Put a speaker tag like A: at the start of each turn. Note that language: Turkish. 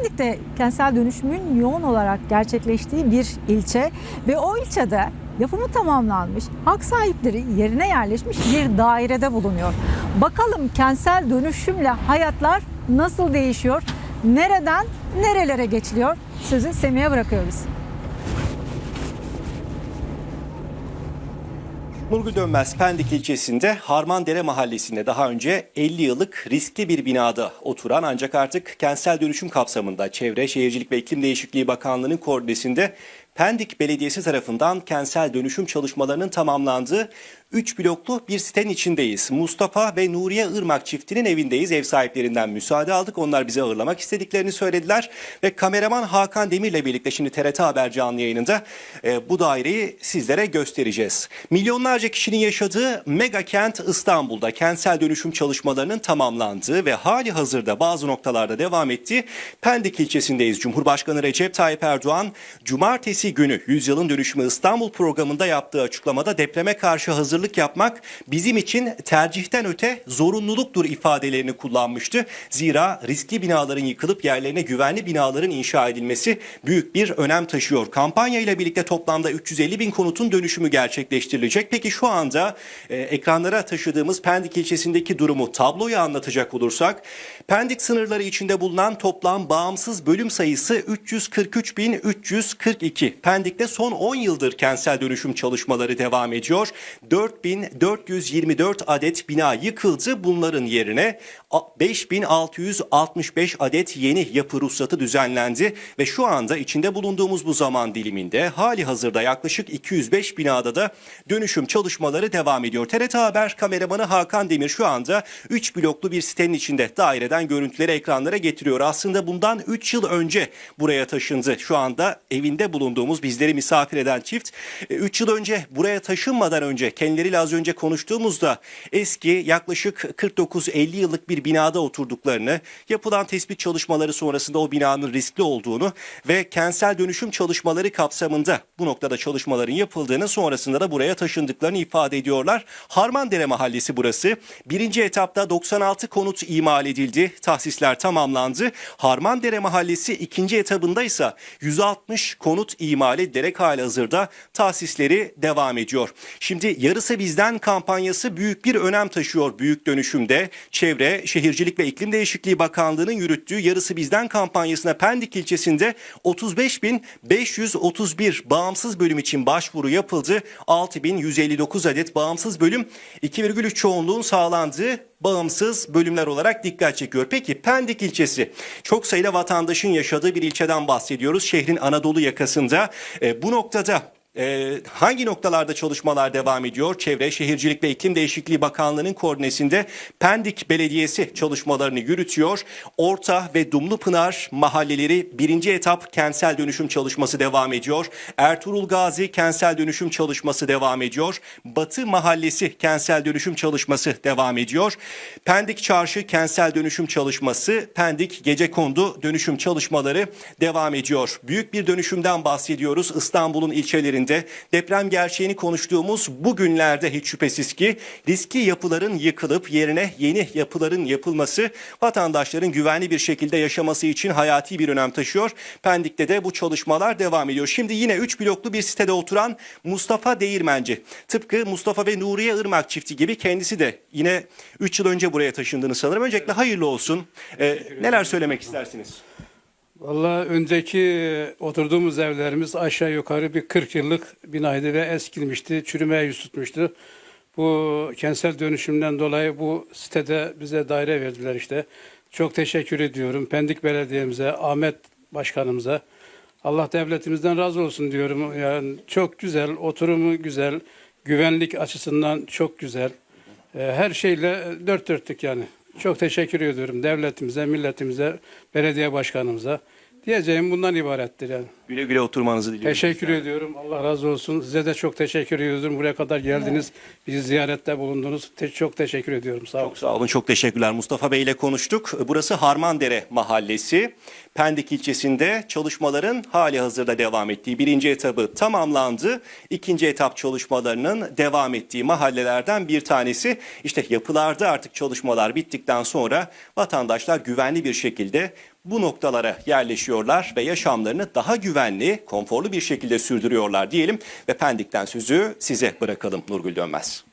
A: Pendik'te kentsel dönüşümün yoğun olarak gerçekleştiği bir ilçe ve o ilçede yapımı tamamlanmış, hak sahipleri yerine yerleşmiş bir dairede bulunuyor. Bakalım kentsel dönüşümle hayatlar nasıl değişiyor? Nereden nerelere geçiliyor? Sözü Semih'e bırakıyoruz.
B: Nurgül Dönmez Pendik ilçesinde Harmandere mahallesinde daha önce 50 yıllık riskli bir binada oturan ancak artık kentsel dönüşüm kapsamında Çevre Şehircilik ve İklim Değişikliği Bakanlığı'nın koordinesinde Pendik Belediyesi tarafından kentsel dönüşüm çalışmalarının tamamlandığı 3 bloklu bir sitenin içindeyiz. Mustafa ve Nuriye Irmak çiftinin evindeyiz. Ev sahiplerinden müsaade aldık. Onlar bize ağırlamak istediklerini söylediler. Ve kameraman Hakan Demir'le birlikte şimdi TRT Haber canlı yayınında e, bu daireyi sizlere göstereceğiz. Milyonlarca kişinin yaşadığı mega kent İstanbul'da kentsel dönüşüm çalışmalarının tamamlandığı ve hali hazırda bazı noktalarda devam ettiği Pendik ilçesindeyiz. Cumhurbaşkanı Recep Tayyip Erdoğan cumartesi günü Yüzyılın Dönüşümü İstanbul programında yaptığı açıklamada depreme karşı hazırlık yapmak bizim için tercihten öte zorunluluktur ifadelerini kullanmıştı. Zira riskli binaların yıkılıp yerlerine güvenli binaların inşa edilmesi büyük bir önem taşıyor. Kampanya ile birlikte toplamda 350 bin konutun dönüşümü gerçekleştirilecek. Peki şu anda e, ekranlara taşıdığımız Pendik ilçesindeki durumu tabloyu anlatacak olursak Pendik sınırları içinde bulunan toplam bağımsız bölüm sayısı 343.342. Pendik'te son 10 yıldır kentsel dönüşüm çalışmaları devam ediyor. 4424 adet bina yıkıldı. Bunların yerine 5665 adet yeni yapı ruhsatı düzenlendi ve şu anda içinde bulunduğumuz bu zaman diliminde hali hazırda yaklaşık 205 binada da dönüşüm çalışmaları devam ediyor. TRT Haber kameramanı Hakan Demir şu anda 3 bloklu bir sitenin içinde daireden görüntüleri ekranlara getiriyor. Aslında bundan 3 yıl önce buraya taşındı. Şu anda evinde bulunduğumuz bizleri misafir eden çift 3 yıl önce buraya taşınmadan önce kendileriyle az önce konuştuğumuzda eski yaklaşık 49-50 yıllık bir binada oturduklarını, yapılan tespit çalışmaları sonrasında o binanın riskli olduğunu ve kentsel dönüşüm çalışmaları kapsamında bu noktada çalışmaların yapıldığını sonrasında da buraya taşındıklarını ifade ediyorlar. Harmandere Mahallesi burası. Birinci etapta 96 konut imal edildi. Tahsisler tamamlandı. Harmandere Mahallesi ikinci etabında ise 160 konut imal edilerek halihazırda tahsisleri devam ediyor. Şimdi yarısı bizden kampanyası büyük bir önem taşıyor büyük dönüşümde. Çevre, Şehircilik ve İklim Değişikliği Bakanlığı'nın yürüttüğü Yarısı Bizden kampanyasına Pendik ilçesinde 35.531 bağımsız bölüm için başvuru yapıldı. 6.159 adet bağımsız bölüm 2,3 çoğunluğun sağlandığı bağımsız bölümler olarak dikkat çekiyor. Peki Pendik ilçesi çok sayıda vatandaşın yaşadığı bir ilçeden bahsediyoruz. Şehrin Anadolu yakasında. E, bu noktada ee, hangi noktalarda çalışmalar devam ediyor? Çevre, Şehircilik ve İklim Değişikliği Bakanlığı'nın koordinesinde Pendik Belediyesi çalışmalarını yürütüyor. Orta ve Dumlupınar mahalleleri birinci etap kentsel dönüşüm çalışması devam ediyor. Ertuğrul Gazi kentsel dönüşüm çalışması devam ediyor. Batı Mahallesi kentsel dönüşüm çalışması devam ediyor. Pendik Çarşı kentsel dönüşüm çalışması, Pendik Gecekondu dönüşüm çalışmaları devam ediyor. Büyük bir dönüşümden bahsediyoruz. İstanbul'un ilçelerinde deprem gerçeğini konuştuğumuz bu günlerde hiç şüphesiz ki riskli yapıların yıkılıp yerine yeni yapıların yapılması vatandaşların güvenli bir şekilde yaşaması için hayati bir önem taşıyor. Pendik'te de bu çalışmalar devam ediyor. Şimdi yine 3 bloklu bir sitede oturan Mustafa Değirmenci. Tıpkı Mustafa ve Nuriye Irmak çifti gibi kendisi de yine 3 yıl önce buraya taşındığını sanırım. Öncelikle hayırlı olsun. Ee, neler söylemek istersiniz?
C: Vallahi önceki oturduğumuz evlerimiz aşağı yukarı bir 40 yıllık binaydı ve eskilmişti, çürümeye yüz tutmuştu. Bu kentsel dönüşümden dolayı bu sitede bize daire verdiler işte. Çok teşekkür ediyorum Pendik Belediye'mize, Ahmet Başkanımıza. Allah devletimizden razı olsun diyorum. Yani çok güzel, oturumu güzel, güvenlik açısından çok güzel. Ee, Her şeyle dört dörtlük yani. Çok teşekkür ediyorum devletimize, milletimize, belediye başkanımıza. Diyeceğim bundan ibarettir yani.
B: Güle güle oturmanızı diliyorum.
C: Teşekkür ediyorum. Allah razı olsun. Size de çok teşekkür ediyorum. Buraya kadar geldiniz. Bizi ziyarette bulundunuz. Te- çok teşekkür ediyorum. Sağ olun.
B: Çok sağ olun, çok teşekkürler. Mustafa Bey ile konuştuk. Burası Harmandere Mahallesi. Pendik ilçesinde çalışmaların hali hazırda devam ettiği birinci etabı tamamlandı. İkinci etap çalışmalarının devam ettiği mahallelerden bir tanesi. İşte yapılarda artık çalışmalar bittikten sonra vatandaşlar güvenli bir şekilde bu noktalara yerleşiyorlar ve yaşamlarını daha güvenli, konforlu bir şekilde sürdürüyorlar diyelim ve Pendik'ten sözü size bırakalım Nurgül Dönmez.